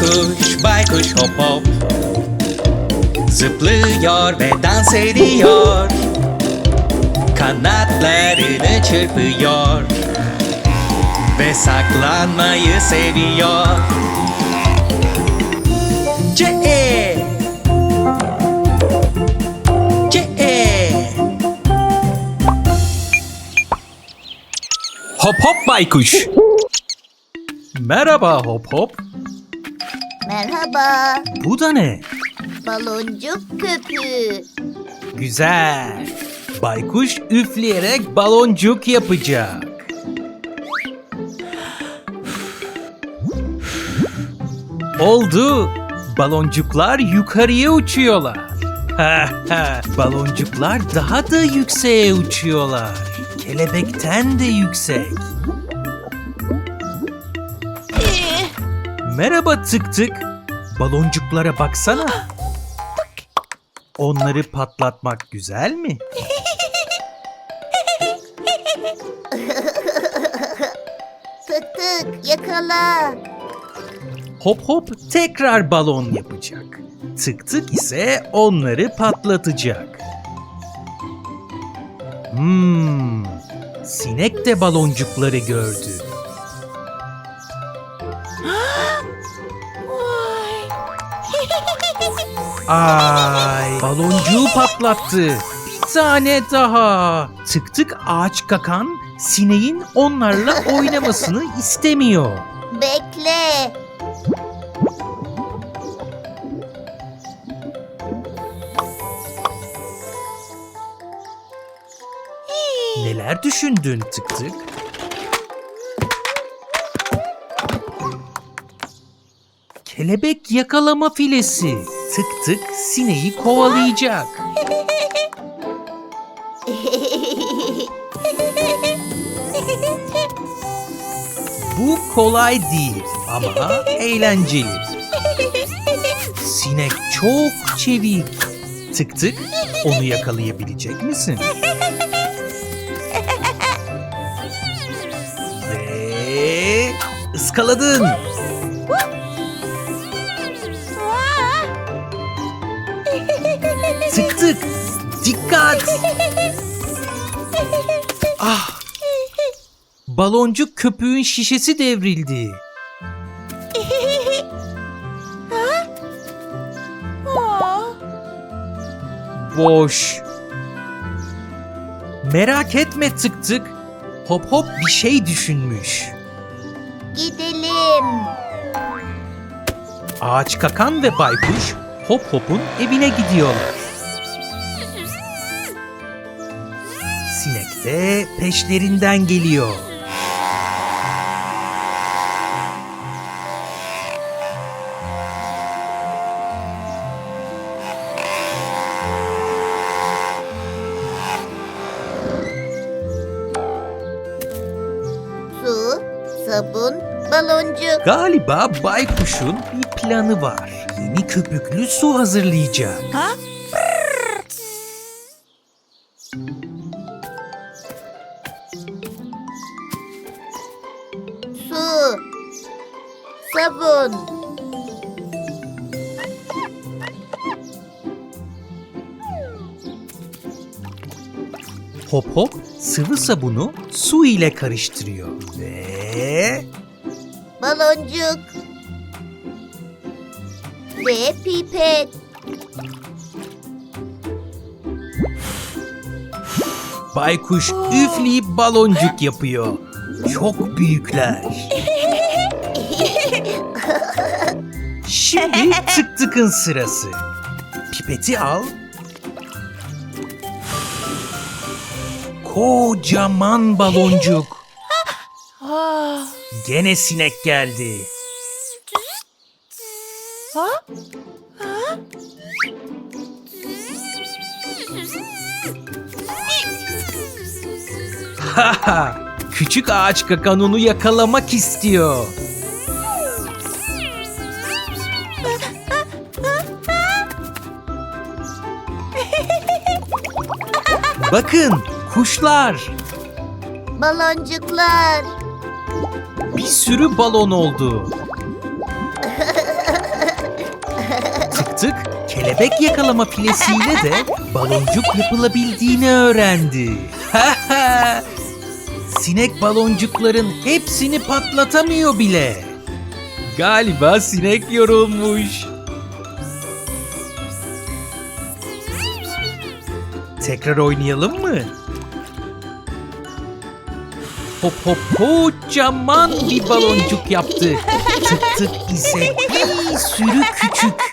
Baykuş, baykuş hop hop. Zıplıyor ve dans ediyor. Kanatlarını çırpıyor. Ve saklanmayı seviyor. C-E C-E Hop hop baykuş. Merhaba hop hop Merhaba, Bu da ne? baloncuk köpüğü. Güzel. Baykuş üfleyerek baloncuk yapacak. Oldu. Baloncuklar yukarıya uçuyorlar. Baloncuklar daha da yükseğe uçuyorlar. Kelebekten de yüksek. Merhaba tık tık. Baloncuklara baksana. Onları patlatmak güzel mi? Tık tık yakala. Hop hop tekrar balon yapacak. Tık tık ise onları patlatacak. Hmm, sinek de baloncukları gördü. Ay, baloncuğu patlattı. Bir tane daha. Tık tık ağaç kakan sineğin onlarla oynamasını istemiyor. Bekle. Neler düşündün tık tık? Kelebek yakalama filesi. Tık tık sineği kovalayacak. Bu kolay değil ama eğlenceli. Sinek çok çevik. Tık tık onu yakalayabilecek misin? Ve ıskaladın. Tık. Dikkat. Ah. Baloncuk köpüğün şişesi devrildi. Boş. Merak etme tık tık. Hop hop bir şey düşünmüş. Gidelim. Ağaç kakan ve baykuş Hop Hop'un evine gidiyorlar. Sinek de peşlerinden geliyor. Su, sabun, baloncuk. Galiba baykuşun bir planı var. Yeni köpüklü su hazırlayacak. Su, sabun. Hop Hop sıvı sabunu su ile karıştırıyor. Ve Baloncuk. Ve pipet. baykuş üfleyip baloncuk yapıyor. Çok büyükler. Şimdi tık tıkın sırası. Pipeti al. Kocaman baloncuk. Gene sinek geldi. Haha, Küçük ağaç kakan onu yakalamak istiyor. Bakın kuşlar. Baloncuklar. Bir sürü balon oldu. Artık kelebek yakalama filesiyle de baloncuk yapılabildiğini öğrendi. Sinek baloncukların hepsini patlatamıyor bile. Galiba sinek yorulmuş. Tekrar oynayalım mı? Hop hop kocaman bir baloncuk yaptı. Tık tık ise bir sürü küçük.